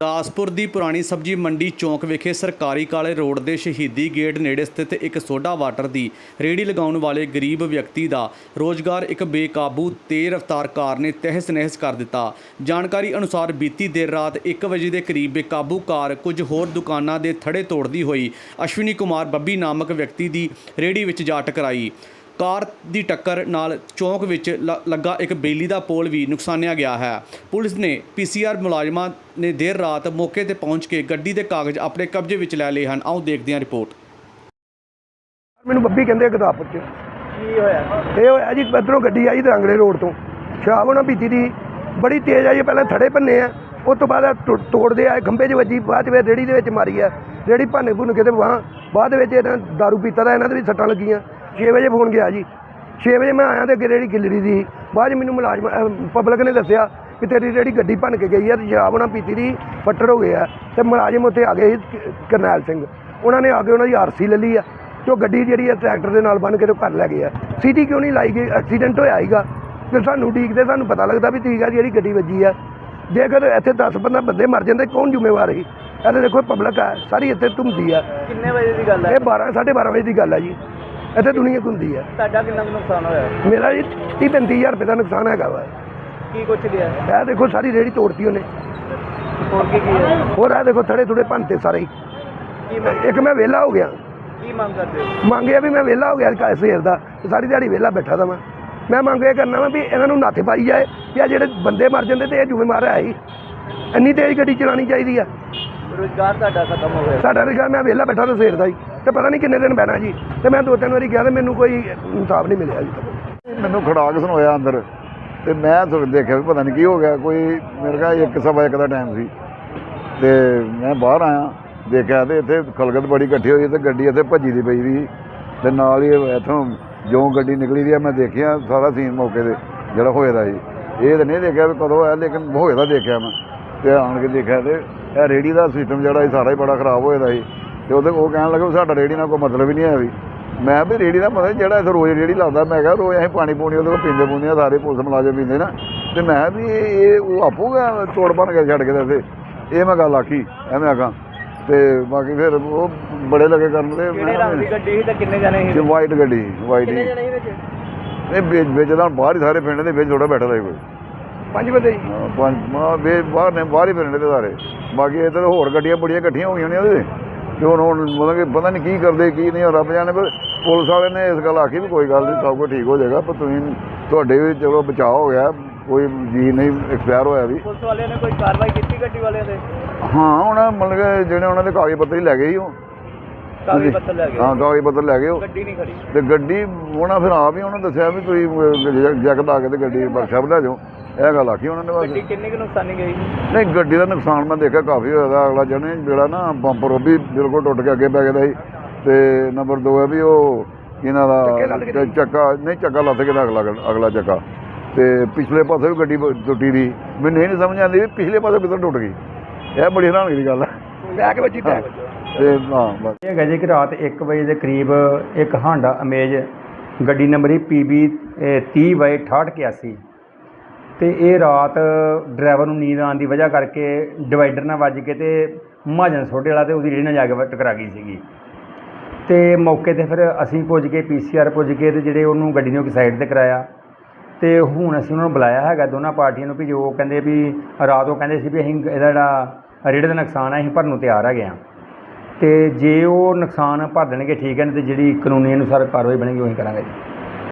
ਗੁਰਦਾਸਪੁਰ ਦੀ ਪੁਰਾਣੀ ਸਬਜ਼ੀ ਮੰਡੀ ਚੌਂਕ ਵਿਖੇ ਸਰਕਾਰੀ ਕਾਲੇ ਰੋਡ ਦੇ ਸ਼ਹੀਦੀ ਗੇਟ ਨੇੜੇ ਸਥਿਤ ਇੱਕ ਸੋਡਾ ਵਾਟਰ ਦੀ ਰੇਹੜੀ ਲਗਾਉਣ ਵਾਲੇ ਗਰੀਬ ਵਿਅਕਤੀ ਦਾ ਰੋਜ਼ਗਾਰ ਇੱਕ ਬੇਕਾਬੂ ਤੇਜ਼ ਰਫ਼ਤਾਰ ਕਾਰ ਨੇ ਤਹਿਸ ਨਹਿਸ ਕਰ ਦਿੱਤਾ। ਜਾਣਕਾਰੀ ਅਨੁਸਾਰ ਬੀਤੀ ਦੇਰ ਰਾਤ 1 ਵਜੇ ਦੇ ਕਰੀਬ ਬੇਕਾਬੂ ਕਾਰ ਕੁਝ ਹੋਰ ਦੁਕਾਨਾਂ ਦੇ ਥੜੇ ਤੋੜਦੀ ਹੋਈ ਅਸ਼ਵਨੀ ਕੁਮਾਰ ਬੱਬੀ ਨਾਮਕ ਵਿਅਕਤੀ ਦੀ ਰੇਹੜੀ ਵਿੱਚ ਜਾ ਟਕਰਾਈ। ਕਾਰ ਦੀ ਟੱਕਰ ਨਾਲ ਚੌਂਕ ਵਿੱਚ ਲ- ਲੱਗਾ ਇੱਕ ਬਿਜਲੀ ਦਾ ਪੋਲ ਵੀ ਨੁਕਸਾਨਿਆ ਗਿਆ ਹੈ। ਪੁਲਿਸ ਨੇ ਪੀਸੀਆਰ ਮੁਲਾਜ਼ਮਾਂ ਨੇ ਦੇਰ ਰਾਤ ਮੌਕੇ ਤੇ ਪਹੁੰਚ ਕੇ ਗੱਡੀ ਦੇ ਕਾਗਜ਼ ਆਪਣੇ ਕਬਜ਼ੇ ਵਿੱਚ ਲੈ ਲਏ ਹਨ। ਆਓ ਦੇਖਦੇ ਹਾਂ ਰਿਪੋਰਟ। ਮੈਨੂੰ ਬੱਬੀ ਕਹਿੰਦੇ ਆ ਗੁਰਦਾਸਪੁਰ ਚ। ਕੀ ਹੋਇਆ? ਇਹ ਹੋਇਆ ਜੀ ਇੱਧਰੋਂ ਗੱਡੀ ਆਈ ਦਰੰਗਲੇ ਰੋਡ ਤੋਂ। ਸ਼ਰਾਬ ਉਹਨਾਂ ਪੀਤੀ ਦੀ ਬੜੀ ਤੇਜ਼ ਆਈ ਪਹਿਲਾਂ ਥੜੇ ਭੰਨੇ ਆ। ਉਸ ਤੋਂ ਬਾਅਦ ਤੋੜਦੇ ਆ ਖੰਭੇ 'ਚ ਵੱਜੀ ਬਾਅਦ 'ਚ ਫਿਰ ਰੇੜੀ ਦੇ ਵਿੱਚ ਮਾਰੀ ਆ। ਰੇੜੀ ਭੰਨ ਭੁੰਨ ਕੇ ਤੇ ਵਾਹ ਬਾਅਦ ਵਿੱਚ ਇਹਨਾਂ ਦਾਰੂ ਪੀਤਾ ਦਾ ਇਹਨਾਂ ਦੇ ਵੀ ਸੱਟਾਂ ਲੱਗੀਆਂ। 6 ਵਜੇ ਫੋਨ ਗਿਆ ਜੀ। 6 ਵਜੇ ਮੈਂ ਆਇਆ ਤੇ ਅੱਗੇ ਰੇੜੀ ਗਿੱਲੜੀ ਦੀ। ਬਾਅਦ ਮੈਨੂੰ ਮੁਲਾਜ਼ਮ ਪਬਲਿਕ ਨੇ ਦੱਸਿਆ ਕਿ ਤੇਰੀ ਰੇੜੀ ਗੱਡੀ ਭੰਨ ਕੇ ਗਈ ਆ ਤੇ ਸ਼ਰਾਬ ਉਹਨਾਂ ਪੀਤੀ ਦੀ ਫੱਟੜ ਹੋ ਗਏ ਆ। ਤੇ ਮੁਲਾਜ਼ਮ ਉੱਥੇ ਆ ਗਏ ਕਰਨੈਲ ਸਿੰਘ। ਉਹਨਾਂ ਨੇ ਆ ਕੇ ਉਹਨਾਂ ਦੀ ਆਰਸੀ ਲੈ ਲਈ ਆ ਤੇ ਉਹ ਗੱਡੀ ਜਿਹੜੀ ਆ ਟਰੈਕਟਰ ਦੇ ਨਾਲ ਬੰਨ ਕੇ ਤੇ ਘਰ ਲੈ ਗਏ ਆ। ਸੀਟੀ ਕਿਉਂ ਨਹੀਂ ਲਾਈ ਗਈ? ਐਕਸੀਡੈਂਟ ਹੋਇਆ ਹੀਗਾ ਤੇ ਸਾਨੂੰ ਉਡੀਕਦੇ ਸਾਨੂੰ ਪਤਾ ਲੱਗਦਾ ਵੀ ਠੀਕ ਆ ਜਿਹੜੀ ਗੱਡੀ ਵੱਜੀ ਆ। ਜੇਕਰ ਇੱਥੇ 10 15 ਬੰਦੇ ਮਰ ਜਾਂਦੇ ਕੌਣ ਜ਼ਿੰਮੇਵਾਰ ਹੈ ਇਹਦੇ ਦੇਖੋ ਪਬਲਿਕ ਆ ਸਾਰੀ ਇੱਥੇ ਘੁੰਮਦੀ ਆ। ਕਿੰਨੇ ਵਜੇ ਦੀ ਗੱਲ ਹੈ ਇਹ 12 12:30 ਵਜੇ ਦੀ ਗੱਲ ਆ ਜੀ। ਇੱਥੇ ਦੁਨੀਆ ਘੁੰਮਦੀ ਆ? ਤੁਹਾਡਾ ਕਿੰਨਾ ਕੁ ਨੁਕਸਾਨ ਹੋਇਆ? ਮੇਰਾ ਜੀ 30 35000 ਰੁਪਏ ਦਾ ਨੁਕਸਾਨ ਹੈਗਾ ਵਾ। ਕੀ ਕੁਛ ਗਿਆ ਇਹ ਦੇਖੋ ਸਾਰੀ ਰੇੜੀ ਤੋੜਤੀ ਉਹਨੇ। ਹੋਰ ਕੀ ਕੀ ਹੈ? ਹੋਰ ਇਹ ਦੇਖੋ ਥੜੇ ਥੁੜੇ ਭੰਨਤੇ ਸਾਰੇ। ਹੀ। ਕੀ ਮੰਗ ਇੱਕ ਮੈਂ ਵਿਹਲਾ ਹੋ ਗਿਆ। ਕੀ ਮੰਗ ਕਰਦੇ ਹੋ? ਮੰਗਿਆ ਵੀ ਮੈਂ ਵਿਹਲਾ ਹੋ ਗਿਆ ਕੱਲ ਸਵੇਰ ਦਾ ਤੇ ਸਾਰੀ ਦਿਹਾੜੀ ਵਿਹਲਾ ਬੈਠਾ ਦਾ ਮੈਂ ਮੈਂ ਮੰਗ ਇਹ ਕਰਨਾ ਵਾ ਵੀ ਇਹਨਾਂ ਨੂੰ ਨੱਥ ਪਾਈ ਜਾਏ ਕਿ ਆ ਜਿਹੜੇ ਬੰਦੇ ਮਰ ਜਾਂਦੇ ਤੇ ਇਹ ਜ਼ਿੰਮੇਵਾਰ ਹੈ ਹੀ ਇੰਨੀ ਤੇਜ਼ ਗੱਡੀ ਚਲਾਉਣੀ ਚਾਹੀਦੀ ਆ। ਰੋਜ਼ਗਾਰ ਤੁਹਾਡਾ ਖਤਮ ਹੋ ਗਿਆ। ਸਾਡਾ ਰਿਸ਼ਾ ਮੈਂ ਵਿਹਲਾ ਬੈਠਾ ਤਾਂ ਸਵੇਰ ਦਾ ਹੀ। ਤੇ ਪਤਾ ਨਹੀਂ ਕਿੰਨੇ ਦਿਨ ਬਹਿਣਾ ਜੀ। ਤੇ ਮੈਂ ਦੋ ਤਿੰਨ ਵਾਰੀ ਗਿਆ ਤੇ ਮੈਨੂੰ ਕੋਈ ਇਨਸਾਫ ਨਹੀਂ ਮਿਲਿਆ ਜੀ। ਤੱਕ ਮੈਨੂੰ ਖੜਾਕ ਸੁਣਾਇਆ ਅੰਦਰ। ਤੇ ਮੈਂ ਸੁਣ ਦੇਖਿਆ ਵੀ ਪਤਾ ਨਹੀਂ ਕੀ ਹੋ ਗਿਆ। ਕੋਈ ਮੇਰੇ ਕਹਾ ਇੱਕ ਸਵਾ ਇੱਕ ਦਾ ਟਾਈਮ ਸੀ। ਤੇ ਮੈਂ ਬਾਹਰ ਆਇਆ, ਦੇਖਿਆ ਤੇ ਇੱਥੇ ਖਲਗਤ ਬੜੀ ਇਕੱਠੀ ਹੋਈ ਤੇ ਗੱਡੀ ਇੱਥੇ ਭੱਜੀ ਦੀ ਪਈ ਦੀ ਤੇ ਨਾਲ ਹੀ ਇੱਥੋਂ ਜਿਉਂ ਗੱਡੀ ਨਿਕਲੀ ਦੀ ਆ, ਮੈਂ ਦੇਖਿਆ ਸਾਰਾ ਸੀਨ ਮੌਕੇ ਤੇ, ਜਿਹੜਾ ਹੋਇਆ ਦਾ ਸੀ। ਇਹ ਤਾਂ ਨਹੀਂ ਦੇਖਿਆ ਵੀ ਕਦੋਂ ਆਇਆ ਲੇਕਿਨ ਹੋਇਆ ਦਾ ਦੇਖਿਆ ਮੈਂ। ਤੇ ਆਣ ਕੇ ਦੇਖਿਆ ਤੇ ਇਹ ਰੇੜੀ ਦਾ ਸਿਸਟਮ ਜਿਹੜਾ ਸੀ, ਸਾਰਾ ਹੀ ਬੜਾ ਖਰਾਬ ਹੋਇਆ ਦਾ ਸੀ। ਤੇ ਉਹਦੇ ਉਹ ਕਹਿਣ ਲੱਗਾ ਸਾਡਾ ਰੇੜੀ ਨਾਲ ਕੋਈ ਮਤਲਬ ਹੀ ਨਹੀਂ ਹੈ ਵੀ। ਮੈਂ ਵੀ ਰੇੜੀ ਦਾ ਮਤਲਬ ਜਿਹੜਾ ਇੱਥੇ ਰੋਜ਼ ਰੇੜੀ ਲਾਉਂਦਾ ਮੈਂ ਕਿਹਾ ਰੋਜ਼ ਅਸੀਂ ਪਾਣੀ ਪੂਣੀ ਉਹਦੇ ਕੋਲ ਪੀਂਦੇ ਪੂੰਦੇ ਆ ਸਾਰੇ ਪੁਲਿਸ ਮੁਲਾਜ਼ਮ ਪੀਂਦੇ ਨਾ। ਤੇ ਮੈਂ ਵੀ ਇਹ ਇਹ ਉਹ ਆਪੂਗਾ ਤੋੜ ਬਣ ਕੇ ਛੱਡ ਕੇ ਇੱਥੇ। ਇਹ ਮੈਂ ਗੱਲ ਆਖੀ ਐਵੇਂ ਆਖਾਂ। ਤੇ ਬਾਕੀ ਫਿਰ ਉਹ ਬੜੇ ਲੱਗੇ ਕਰਨ ਤੇ ਕਿਹੜੇ ਰੰਗ ਦੀ ਗੱਡੀ ਸੀ ਤੇ ਕਿੰਨੇ ਜਣੇ ਸੀ? ਵਾਈਟ ਗੱਡੀ ਵਾਈਟ ਕਿੰਨੇ ਹੀ। ਜਣੇ ਸੀ ਵਿੱਚ? ਇਹ ਵਿੱਚ ਵਿੱਚ ਤਾਂ ਬਾਹਰ ਹੀ ਸਾਰੇ ਪਿੰਡ ਦੇ ਵਿੱਚ ਥੋੜਾ ਬੈਠਾ ਦਾ ਸੀ ਕੋਈ। ਪੰਜ ਬੰਦੇ ਹਾਂ, ਪੰਜ ਮਾ ਵੇ ਬਾਹਰ ਨੇ ਬਾਹਰ ਹੀ ਫਿਰਨੇ ਤੇ ਸਾਰੇ। ਬਾਕੀ ਇੱਧਰ ਹੋਰ ਗੱਡੀਆਂ ਬੜੀਆਂ ਇਕੱਠੀਆਂ ਹੋਈਆਂ ਨੇ ਉਹਦੇ। ਤੇ ਹੁਣ ਹੁਣ ਮਤਲਬ ਕਿ ਪਤਾ ਨਹੀਂ ਕੀ ਕਰਦੇ ਕੀ ਨਹੀਂ ਰੱਬ ਜਾਣੇ ਪਰ ਪੁਲਿਸ ਵਾਲੇ ਨੇ ਇਸ ਗੱਲ ਆਖੀ ਵੀ ਕੋਈ ਗੱਲ ਨਹੀਂ ਸਭ ਕੁਝ ਠੀਕ ਹੋ ਜਾਏਗਾ ਪਰ ਤੁਸੀਂ ਤੁਹਾਡੇ ਵੀ ਚਲੋ ਬਚਾਅ ਹੋ ਗਿਆ ਕੋਈ ਜੀ ਨਹੀਂ ਐਕਸਪਾਇਰ ਹੋਇਆ ਵੀ। ਪੁਲਿਸ ਵਾਲਿਆਂ ਨੇ ਕੋਈ ਕਾਰਵਾਈ ਕੀਤੀ ਗੱਡੀ ਵਾਲਿਆਂ ਤੇ? ਹਾਂ ਹੁਣ ਮਤਲਬ ਕਿ ਜਿਹੜੇ ਉਹਨਾਂ ਦੇ ਕਾਗਜ਼ ਪੱਤਰ ਹੀ ਲੈ ਗਏ ਉਹ। ਕਾਗਜ਼ ਪੱਤਰ ਲੈ ਗਏ। ਹਾਂ ਕਾਗਜ਼ ਪੱਤਰ ਲੈ ਗਏ ਉਹ। ਗੱਡੀ ਨਹੀਂ ਖੜੀ। ਤੇ ਗੱਡੀ ਉਹਨਾਂ ਫਿਰ ਆਪ ਹੀ ਉਹਨਾਂ ਦੱਸਿਆ ਵੀ ਤੁਸੀਂ ਜੈਕ ਲਾ ਕੇ ਤੇ ਗੱਡੀ ਵਰਕਸ਼ਾਪ ਲੈ ਜਾਓ ਇਹ ਗੱਲ ਆਖੀ ਉਹਨਾਂ ਨੇ ਬਸ। ਗੱਡੀ ਕਿੰਨੀ ਕੁ ਨੁਕਸਾਨੀ ਗਈ? ਨਹੀਂ ਗੱਡੀ ਦਾ ਨੁਕਸਾਨ ਮੈਂ ਦੇਖਿਆ ਕਾਫੀ ਹੋਇਆ ਦਾ। ਅਗਲਾ ਜਣੇ ਜਿਹੜਾ ਨਾ ਬੰਪਰ ਉਹ ਵੀ ਬਿਲਕੁਲ ਟੁੱਟ ਕੇ ਅੱਗੇ ਪੈ ਗਿਆ ਦਾ ਸੀ। ਤੇ ਨੰਬਰ 2 ਹੈ ਵੀ ਉਹ ਇਹਨਾਂ ਦਾ ਤੇ ਚੱਕਾ ਨਹੀਂ ਚੱਕਾ ਲੱਥ ਗਿਆ ਦਾ ਅਗਲਾ ਅਗਲਾ ਚੱਕਾ। ਤੇ ਪਿਛਲੇ ਪਾਸੇ ਵੀ ਗੱਡੀ ਬ- ਟੁੱਟੀ ਦੀ। ਮੈਨੂੰ ਇਹ ਨਹੀਂ ਸਮਝ ਆਉਂਦੀ ਵੀ ਪਿਛਲੇ ਪਾਸੇ ਕਿੱਧਰ ਟੁੱਟ ਗਈ। ਇਹ ਬੜੀ ਹੈਰਾਨਗੀ ਦੀ ਗੱਲ ਹੈ। ਲੈ ਕੇ ਵੱਜੀ। ਟੈਗ ਤੇ ਹਾਂ ਬਸ। ਇਹ ਹੈਗਾ ਜੀ ਕਿ ਰਾਤ 1 ਵਜੇ ਦੇ ਕਰੀਬ ਇੱਕ ਹਾਂਡਾ ਅਮੇਜ ਗੱਡੀ ਨੰਬਰ ਪੀਬੀ 30/6881 ਅਤੇ ਇਹ ਰਾਤ ਡਰਾਈਵਰ ਨੂੰ ਨੀਂਦ ਆਉਣ ਦੀ ਵਜ੍ਹਾ ਕਰਕੇ ਡਿਵਾਈਡਰ ਨਾਲ ਵੱਜ ਕੇ ਅਤੇ ਮਹਾਜਨ ਸੋਢੇ ਵਾਲਾ ਅਤੇ ਉਹਦੀ ਰੇਹੜੀ ਨਾਲ ਜਾ ਕੇ ਟਕਰਾ ਗਈ ਸੀਗੀ। ਅਤੇ ਮੌਕੇ ਤੇ ਫਿਰ ਅਸੀਂ ਪੁੱਜ ਕੇ ਆਰ ਪੁੱਜ ਕੇ ਅਤੇ ਜਿਹੜੇ ਉਹਨੂੰ ਗੱਡੀ ਨੂੰ ਇੱਕ ਸਾਈਡ ਤੇ ਕਰਾਇਆ। ਅਤੇ ਹੁਣ ਅਸੀਂ ਉਹਨਾਂ ਨੂੰ ਬੁਲਾਇਆ ਹੈਗਾ, ਦੋਨਾਂ ਪਾਰਟੀਆਂ ਨੂੰ ਵੀ ਜੋ ਕਹਿੰਦੇ ਵੀ ਰਾਤ ਉਹ ਕਹਿੰਦੇ ਸੀ ਵੀ ਅਸੀਂ ਇਹਦਾ ਜਿਹੜਾ ਰੇੜੇ ਦਾ ਨੁਕਸਾਨ ਹੈ ਅਸੀਂ ਭਰਨ ਨੂੰ ਤਿਆਰ ਹੈਗੇ ਹਾਂ। ਅਤੇ ਜੇ ਉਹ ਨੁਕਸਾਨ ਭਰ ਦੇਣਗੇ, ਠੀਕ ਹੈ, ਨਹੀਂ ਤੇ ਜਿਹੜੀ ਕਾਨੂੰਨੀ ਅਨੁਸਾਰ ਕਾਰਵਾਈ ਬਣੇਗੀ, ਉਹੀ ਕਰਾਂਗੇ। ਜੀ